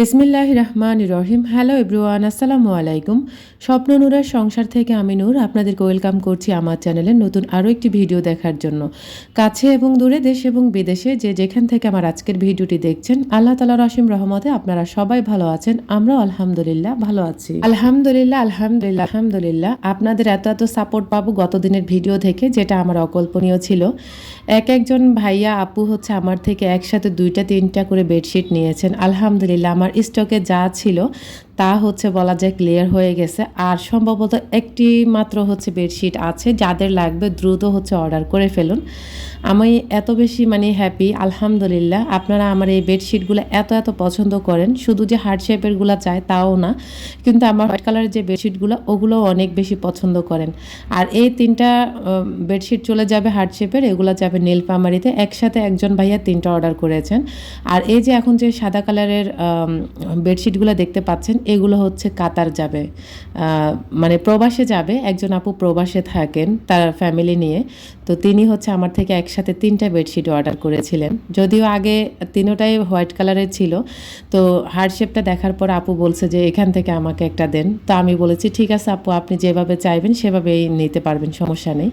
বিসমিল্লাহ রহমান রহিম। Hello everyone আসসালামু আলাইকুম। স্বপ্ন নূরের সংসার থেকে আমি নূর। আপনাদেরকে ওয়েলকাম করছি আমার চ্যানেলে নতুন আরও একটি ভিডিও দেখার জন্য। কাছে এবং দূরে দেশ এবং বিদেশে যে যেখান থেকে আমার আজকের ভিডিওটি দেখছেন, আল্লাহ তালা রসিম রহমতে আপনারা সবাই ভালো আছেন। আমরাও আলহামদুলিল্লাহ ভালো আছি। আলহামদুলিল্লাহ আলহামদুলিল্লাহ আলহামদুলিল্লাহ। আপনাদের এত এত সাপোর্ট পাবো গত দিনের ভিডিও থেকে যেটা আমার অকল্পনীয় ছিল। এক একজন ভাইয়া, আপু হচ্ছে আমার থেকে একসাথে দুইটা, তিনটা করে বেডশিট নিয়েছেন। আলহামদুলিল্লাহ, আমার স্টকে যা ছিল তা হচ্ছে বলা যায় ক্লিয়ার হয়ে গেছে। আর সম্ভবত একটি মাত্র হচ্ছে বেডশিট আছে, যাদের লাগবে দ্রুত হচ্ছে অর্ডার করে ফেলুন। আমি এত বেশি মানে হ্যাপি আলহামদুলিল্লাহ। আপনারা আমার এই বেডশিটগুলো এত এত পছন্দ করেন। শুধু যে হার্ড শেপেরগুলো চায় তাও না, কিন্তু আমার হোয়াইট কালারের যে বেডশিটগুলো ওগুলো অনেক বেশি পছন্দ করেন। আর এই তিনটা বেডশিট চলে যাবে হার্ড শেপের এগুলো যাবে নীলফামারিতে। একসাথে একজন ভাইয়া তিনটা অর্ডার করেছেন। আর এই যে এখন যে সাদা কালারের বেডশিটগুলো দেখতে পাচ্ছেন এগুলো হচ্ছে কাতার যাবে। মানে প্রবাসে যাবে, একজন আপু প্রবাসে থাকেন তার ফ্যামিলি নিয়ে। তো তিনি হচ্ছে আমার থেকে একসাথে তিনটা বেডশিট অর্ডার করেছিলেন। যদিও আগে তিনোটাই হোয়াইট কালারের ছিল। তো হার্ড শেপটা দেখার পর আপু বলছে যে, এখান থেকে আমাকে একটা দেন। তো আমি বলেছি, ঠিক আছে আপু, আপনি যেভাবে চাইবেন সেভাবেই নিতে পারবেন, সমস্যা নেই।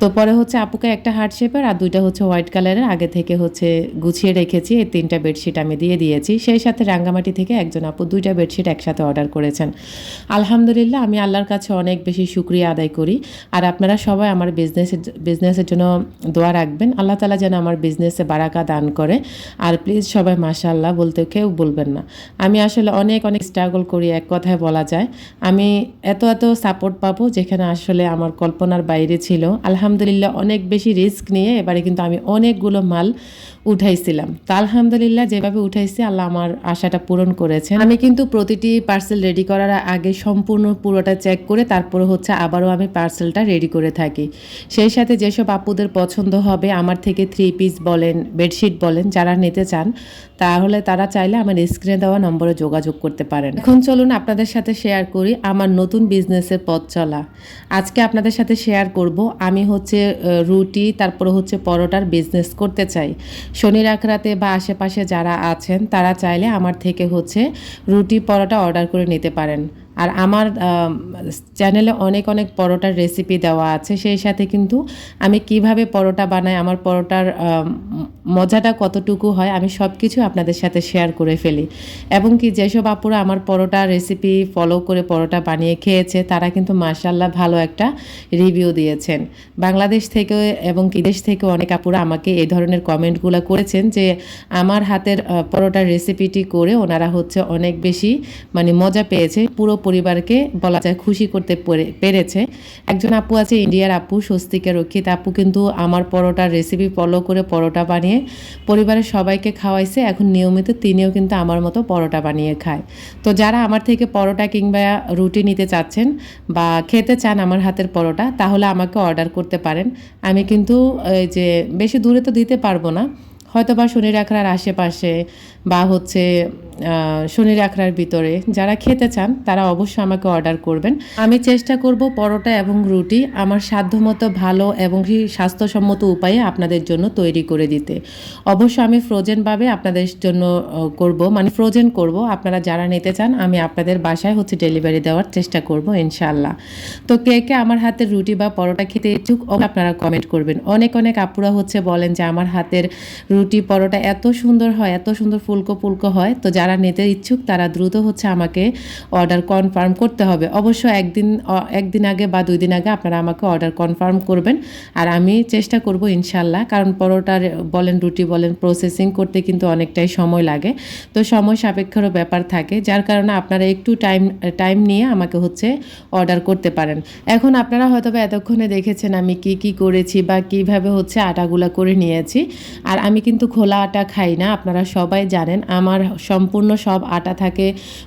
তো পরে হচ্ছে আপুকে একটা হার্ড শেপের আর দুইটা হচ্ছে হোয়াইট কালারের আগে থেকে হচ্ছে গুছিয়ে রেখেছি, এই তিনটা বেডশিট আমি দিয়ে দিয়েছি। সেই সাথে রাঙ্গামাটি থেকে একজন আপু দুইটা বেডশিট একসাথে অর্ডার করেছেন। আলহামদুলিল্লাহ, আমি আল্লাহর কাছে অনেক বেশি সুক্রিয়া আদায় করি। আর আপনারা সবাই আমার বিজনেসের বিজনেসের জন্য দোয়া রাখবেন। আল্লাহ তালা যেন আমার বিজনেসে বারাকা দান করে। আর প্লিজ সবাই মাশাল্লাহ বলতে কেউ বলবেন না। আমি আসলে অনেক অনেক স্ট্রাগল করি, এক কথায় বলা যায়। আমি এত এত সাপোর্ট পাবো যেখানে আসলে আমার কল্পনার বাইরে ছিল। আলহামদুলিল্লাহ, অনেক বেশি রিস্ক নিয়ে এবারে কিন্তু আমি অনেকগুলো মাল উঠাইছিলাম। তা আলহামদুলিল্লাহ যেভাবে উঠাইছি, আল্লাহ আমার আশাটা পূরণ করেছে আমি কিন্তু প্রতিটি পার্সেল রেডি করার আগে সম্পূর্ণ পুরোটা চেক করে তারপরে হচ্ছে আবারও আমি পার্সেলটা রেডি করে থাকি। সেই সাথে যেসব আপুদের পছন্দ হবে, আমার থেকে থ্রি পিস বলেন বেডশিট বলেন, যারা নিতে চান, তাহলে তারা চাইলে আমার স্ক্রিনে দেওয়া নম্বরে যোগাযোগ করতে পারেন। এখন চলুন আপনাদের সাথে শেয়ার করি আমার নতুন বিজনেসের পথ চলা। আজকে আপনাদের সাথে শেয়ার করব, আমি হচ্ছে রুটি, তারপরে হচ্ছে পরোটার বিজনেস করতে চাই। শনি রাখরাতে বা আশেপাশে যারা আছেন, তারা চাইলে আমার থেকে হচ্ছে রুটি পরোটা অর্ডার করে নিতে পারেন। আর আমার চ্যানেলে অনেক অনেক পরোটার রেসিপি দেওয়া আছে, সেই সাথে কিন্তু আমি কীভাবে পরোটা বানাই, আমার পরোটার মজাটা কতটুকু হয়, আমি সব কিছু আপনাদের সাথে শেয়ার করে ফেলি। এবং কি যেসব আপুরা আমার পরোটা রেসিপি ফলো করে পরোটা বানিয়ে খেয়েছে, তারা কিন্তু মার্শাল্লাহ ভালো একটা রিভিউ দিয়েছেন। বাংলাদেশ থেকে এবং বিদেশ থেকে অনেক আপুরা আমাকে এই ধরনের কমেন্টগুলো করেছেন যে, আমার হাতের পরোটার রেসিপিটি করে ওনারা হচ্ছে অনেক বেশি মানে মজা পেয়েছে। পুরো পরিবারকে বলা যায় খুশি করতে পেরেছে। একজন আপু আছে, ইন্ডিয়ার আপু স্বস্তিকে রক্ষিত আপু, কিন্তু আমার পরোটার রেসিপি ফলো করে পরোটা বানিয়ে পরিবারের সবাইকে খাওয়াইছে। এখন নিয়মিত তিনিও কিন্তু আমার মতো পরোটা বানিয়ে খায়। তো যারা আমার থেকে পরোটা কিংবা রুটি নিতে চাচ্ছেন বা খেতে চান আমার হাতের পরোটা, তাহলে আমাকে অর্ডার করতে পারেন। আমি কিন্তু যে বেশি দূরে তো দিতে পারব না। হয়তো বা শনি রাখার আশেপাশে বা হচ্ছে শনি আখড়ার ভিতরে। যারা খেতে চান, তারা অবশ্যই আমাকে অর্ডার করবেন। আমি চেষ্টা করব পরোটা এবং রুটি আমার সাধ্যমতো ভালো এবং স্বাস্থ্যসম্মত উপায়ে আপনাদের জন্য তৈরি করে দিতে। অবশ্য আমি ফ্রোজেনভাবে আপনাদের জন্য করব। মানে ফ্রোজেন করব। আপনারা যারা নিতে চান, আমি আপনাদের বাসায় হচ্ছে ডেলিভারি দেওয়ার চেষ্টা করব ইনশাল্লাহ তো কে কে আমার হাতের রুটি বা পরোটা খেতে ইচ্ছুক আপনারা কমেন্ট করবেন। অনেক অনেক আপুরা হচ্ছে বলেন যে, আমার হাতের রুটি, পরোটা এত সুন্দর হয়, এত সুন্দর ফুলকো ফুলকো হয়। তো যারা নিতে ইচ্ছুক, তারা দ্রুত হচ্ছে আমাকে অর্ডার কনফার্ম করতে হবে। অবশ্য একদিন একদিন আগে বা দুই দিন আগে আপনারা আমাকে অর্ডার কনফার্ম করবেন। আর আমি চেষ্টা করব ইনশাল্লাহ, কারণ পরোটার বলেন, রুটি বলেন প্রসেসিং করতে কিন্তু অনেকটাই সময় লাগে। তো সময় সাপেক্ষেরও ব্যাপার থাকে, যার কারণে আপনারা একটু টাইম টাইম নিয়ে আমাকে হচ্ছে অর্ডার করতে পারেন। এখন আপনারা হয়তো এতক্ষণে দেখেছেন আমি কি কি করেছি বা কীভাবে হচ্ছে আটাগুলা করে নিয়েছি। আর আমি কিন্তু খোলা আটা খাই না, আপনারা সবাই জানেন, আমার সম্পূর্ণ সব আটা থাকে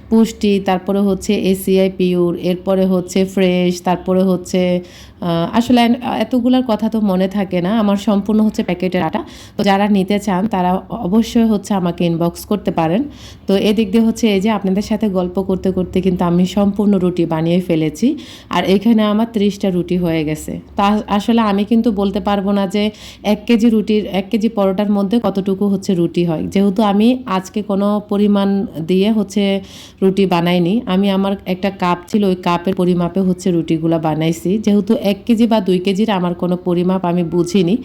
পুষ্টি তারপরে হচ্ছে এসিআই পিওর এরপরে হচ্ছে ফ্রেশ তারপরে হচ্ছে আসলে এতগুলার কথা তো মনে থাকে না। আমার সম্পূর্ণ হচ্ছে প্যাকেটের আটা তো যারা নিতে চান, তারা অবশ্যই হচ্ছে আমাকে ইনবক্স করতে পারেন। তো এদিক দিয়ে হচ্ছে এই যে আপনাদের সাথে গল্প করতে করতে কিন্তু আমি সম্পূর্ণ রুটি বানিয়ে ফেলেছি। আর এখানে আমার ত্রিশটা রুটি হয়ে গেছে। তা আসলে আমি কিন্তু বলতে পারব না যে এক কেজি রুটির, এক কেজি পরোটার মধ্যে কতটুকু হচ্ছে রুটি হয়। যেহেতু আমি আজকে কোনো পরিমাণ দিয়ে হচ্ছে রুটি বানাইনি, আমি আমার একটা কাপ ছিল, ওই কাপের পরিমাপে হচ্ছে রুটিগুলো বানাইছি। যেহেতু এক কেজি বা দুই কেজির আমার কোনো পরিমাপ আমি বুঝিনি।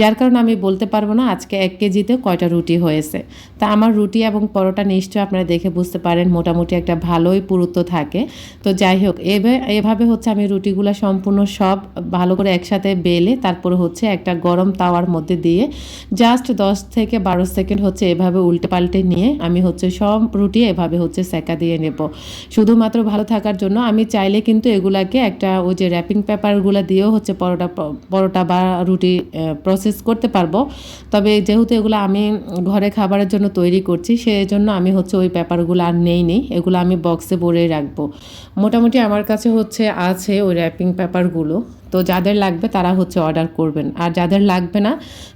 যার কারণে আমি বলতে পারব না আজকে এক কেজিতে কয়টা রুটি হয়েছে। তা আমার রুটি এবং পরোটা নিশ্চয়ই আপনারা দেখে বুঝতে পারেন, মোটামুটি একটা ভালোই পুরুত্ব থাকে। তো যাই হোক এভাবে হচ্ছে আমি রুটিগুলো সম্পূর্ণ সব ভালো করে একসাথে বেলে তারপরে হচ্ছে একটা গরম তাওয়ার মধ্যে দিয়ে জাস্ট দশ থেকে বারো সেকেন্ড হচ্ছে এভাবে উল্টে পাল্টে নিয়ে আমি হচ্ছে সব রুটি এভাবে হচ্ছে সেকা দিয়ে নেব। শুধুমাত্র ভালো থাকার জন্য আমি চাইলে কিন্তু এগুলাকে একটা ওই যে র্যাপিং পেপারগুলো দিয়েও হচ্ছে পরোটা পরোটা বা রুটি প্রসেস করতে পারব। তবে যেহেতু এগুলো আমি ঘরে খাবারের জন্য তৈরি করছি সেই জন্য আমি হচ্ছে ওই পেপারগুলো আর নেই নি এগুলো আমি বক্সে ভরে রাখব। মোটামুটি আমার কাছে হচ্ছে আছে ওই র্যাপিং পেপারগুলো তো যাদের লাগবে তারা হচ্ছে অর্ডার করবেন। আর যাদের লাগবে না,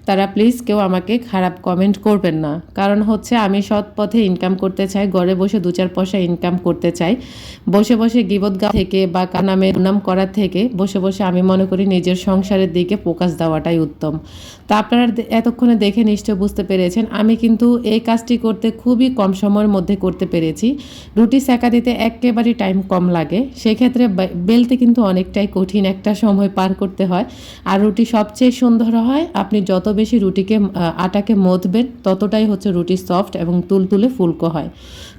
তারা প্লিজ কেউ আমাকে খারাপ কমেন্ট করবেন না। কারণ হচ্ছে আমি সৎ পথে ইনকাম করতে চাই, ঘরে বসে দু চার পয়সা ইনকাম করতে চাই। বসে বসে গিবদগা থেকে বা কানামে নাম করার থেকে বসে বসে আমি মনে করি নিজের সংসারের দিকে ফোকাস দেওয়াটাই উত্তম। তা আপনারা এতক্ষণে দেখে নিশ্চয় বুঝতে পেরেছেন, আমি কিন্তু এই কাজটি করতে খুবই কম সময়ের মধ্যে করতে পেরেছি। রুটি সেকা দিতে একেবারেই টাইম কম লাগে। সেক্ষেত্রে বেলতে কিন্তু অনেকটাই কঠিন একটা সময় পার করতে হয়। আর রুটি সবচেয়ে সুন্দর হয়, আপনি যত বেশি রুটিকে আটাকে মধবেন ততটাই হচ্ছে রুটি সফট এবং তুলতুলে ফুলকো হয়।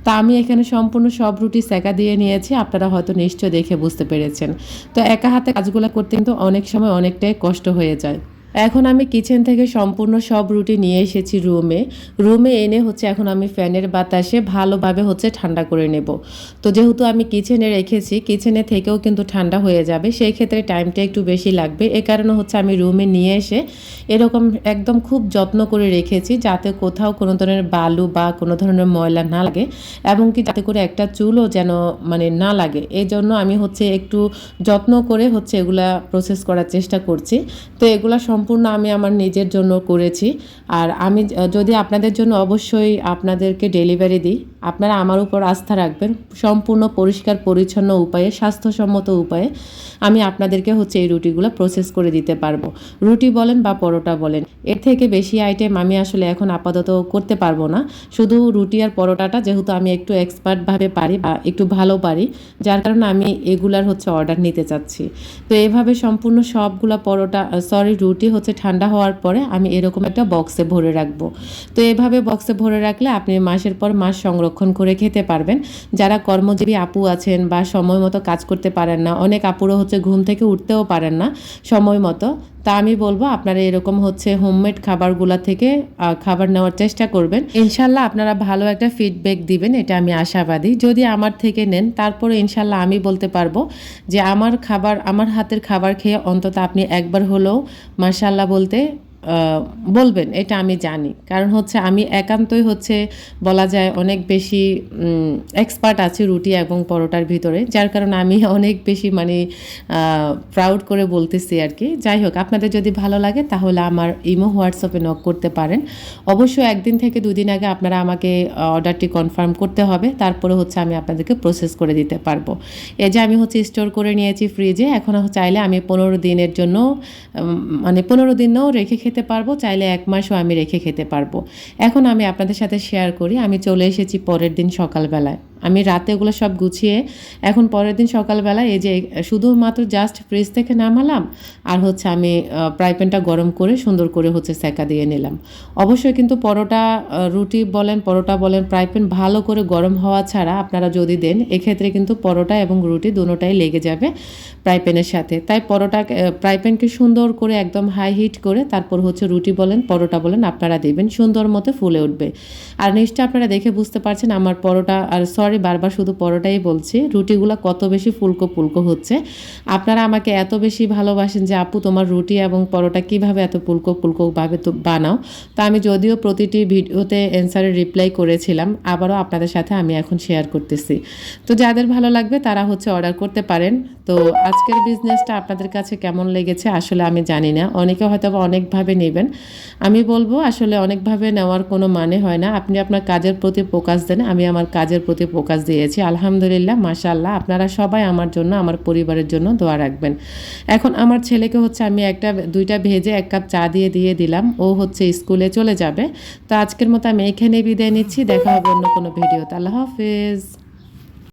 তা আমি এখানে সম্পূর্ণ সব রুটি সেকা দিয়ে নিয়েছি, আপনারা হয়তো নিশ্চয় দেখে বুঝতে পেরেছেন। তো একা হাতে কাজগুলো করতে কিন্তু অনেক সময় অনেকটাই কষ্ট হয়ে যায়। এখন আমি কিচেন থেকে সম্পূর্ণ সব রুটি নিয়ে এসেছি রুমে। রুমে এনে হচ্ছে এখন আমি ফ্যানের বাতাসে ভালোভাবে হচ্ছে ঠান্ডা করে নেব। তো যেহেতু আমি কিচেনে রেখেছি, কিচেনে থেকেও কিন্তু ঠান্ডা হয়ে যাবে, সেই ক্ষেত্রে টাইমটা একটু বেশি লাগবে। এ কারণে হচ্ছে আমি রুমে নিয়ে এসে এরকম একদম খুব যত্ন করে রেখেছি যাতে কোথাও কোনো ধরনের বালু বা কোনো ধরনের ময়লা না লাগে এবং কি যাতে করে একটা চুলও যেন মানে না লাগে। এই জন্য আমি হচ্ছে একটু যত্ন করে হচ্ছে এগুলা প্রসেস করার চেষ্টা করছি। তো এগুলা সম্পূর্ণ আমি আমার নিজের জন্য করেছি। আর আমি যদি আপনাদের জন্য অবশ্যই আপনাদেরকে ডেলিভারি দিই। আপনারা আমার উপর আস্থা রাখবেন, সম্পূর্ণ পরিষ্কার, পরিচ্ছন্ন উপায়ে, স্বাস্থ্যসম্মত উপায়ে আমি আপনাদেরকে হচ্ছে এই রুটিগুলো প্রসেস করে দিতে পারব। রুটি বলেন বা পরোটা বলেন, এর থেকে বেশি আইটেম আমি আসলে এখন আপাতত করতে পারব না। শুধু রুটি আর পরোটাটা যেহেতু আমি একটু এক্সপার্টভাবে পারি বা একটু ভালো পারি, যার কারণে আমি এগুলার হচ্ছে অর্ডার নিতে চাচ্ছি। তো এভাবে সম্পূর্ণ সবগুলো পরোটা সরি রুটি হচ্ছে ঠান্ডা হওয়ার পরে আমি এরকম একটা বক্সে ভরে রাখব। তো এভাবে বক্সে ভরে রাখলে আপনি মাসের পর মাস সংরক্ষণ করে খেতে পারবেন। যারা কর্মজীবী আপু আছেন বা সময় মতো কাজ করতে পারেন না, অনেক আপুরও হচ্ছে ঘুম থেকে উঠতেও পারেন না সময় মতো। তা আমি বলব, আপনারা এরকম হচ্ছে হোমমেড খাবারগুলা থেকে খাবার নেওয়ার চেষ্টা করবেন। ইনশাল্লাহ আপনারা ভালো একটা ফিডব্যাক দিবেন, এটা আমি আশাবাদী। যদি আমার থেকে নেন, তারপরে ইনশাল্লাহ আমি বলতে পারব যে আমার খাবার, আমার হাতের খাবার খেয়ে অন্তত আপনি একবার হলেও মার্শাল্লাহ বলতে বলবেন, এটা আমি জানি। কারণ হচ্ছে আমি একান্তই হচ্ছে বলা যায় অনেক বেশি এক্সপার্ট আছি রুটি এবং পরোটার ভিতরে, যার কারণে আমি অনেক বেশি মানে প্রাউড করে বলতেছি আর কি। যাই হোক, আপনাদের যদি ভালো লাগে তাহলে আমার ইমো, হোয়াটসঅ্যাপে নক করতে পারেন। অবশ্যই একদিন থেকে দুদিন আগে আপনারা আমাকে অর্ডারটি কনফার্ম করতে হবে, তারপরে হচ্ছে আমি আপনাদেরকে প্রসেস করে দিতে পারব। এই যে আমি হচ্ছে স্টোর করে নিয়েছি ফ্রিজে এখন চাইলে আমি পনেরো দিনের জন্য মানে পনেরো দিনও রেখে খেতে পারব, চাইলে এক মাসও আমি রেখে খেতে পারব। এখন আমি আপনাদের সাথে শেয়ার করি, আমি চলে এসেছি পরের দিন সকালবেলায়। আমি রাতে ওগুলো সব গুছিয়ে এখন পরের দিন সকালবেলা এই যে, শুধুমাত্র জাস্ট ফ্রিজ থেকে নামালাম, আর হচ্ছে আমি ফ্রাই প্যানটা গরম করে সুন্দর করে হচ্ছে সেকা দিয়ে নিলাম। অবশ্যই কিন্তু পরোটা রুটি বলেন, পরোটা বলেন ফ্রাই প্যান ভালো করে গরম হওয়া ছাড়া আপনারা যদি দেন, এক্ষেত্রে কিন্তু পরোটা এবং রুটি দুটোটাই লেগে যাবে ফ্রাই প্যানের সাথে। তাই পরোটা ফ্রাই প্যানকে সুন্দর করে একদম হাই হিট করে তারপর হচ্ছে রুটি বলেন, পরোটা বলেন, আপনারা দেবেন, সুন্দর মতো ফুলে উঠবে। আর নিশ্চয় আপনারা দেখে বুঝতে পারছেন, আমার পরোটা, আর সরি বারবারই বারবার শুধু পরোটাই বলছি, রুটিগুলো কত বেশি ফুলকো ফুলকো হচ্ছে। আপনারা আমাকে এত বেশি ভালোবাসেন যে, আপু, তোমার রুটি এবং পরোটা কীভাবে এত ফুলকো ফুলকোভাবে তো বানাও? তা আমি যদিও প্রতিটি ভিডিওতে অ্যান্সারের রিপ্লাই করেছিলাম, আবারও আপনাদের সাথে আমি এখন শেয়ার করতেছি। তো যাদের ভালো লাগবে তারা হচ্ছে অর্ডার করতে পারেন। তো আজকের বিজনেসটা আপনাদের কাছে কেমন লেগেছে আসলে আমি জানি না। অনেকে হয়তো অনেকভাবে নেবেন। আমি বলব আসলে অনেকভাবে নেওয়ার কোনো মানে হয় না। আপনি আপনার কাজের প্রতি ফোকাস দেন, আমি আমার কাজের প্রতি ফোকাস দিয়েছি। আলহামদুলিল্লাহ মাশাল্লাহ আপনারা সবাই আমার জন্য, আমার পরিবারের জন্য দোয়া রাখবেন। এখন আমার ছেলেকে হচ্ছে আমি একটা, দুইটা ভেজে এক কাপ চা দিয়ে দিয়ে দিলাম। ও হচ্ছে স্কুলে চলে যাবে। তো আজকের মতো আমি এখানে বিদায় নিচ্ছি। দেখা হবে অন্য কোনো ভিডিওতে। আল্লাহ হাফেজ।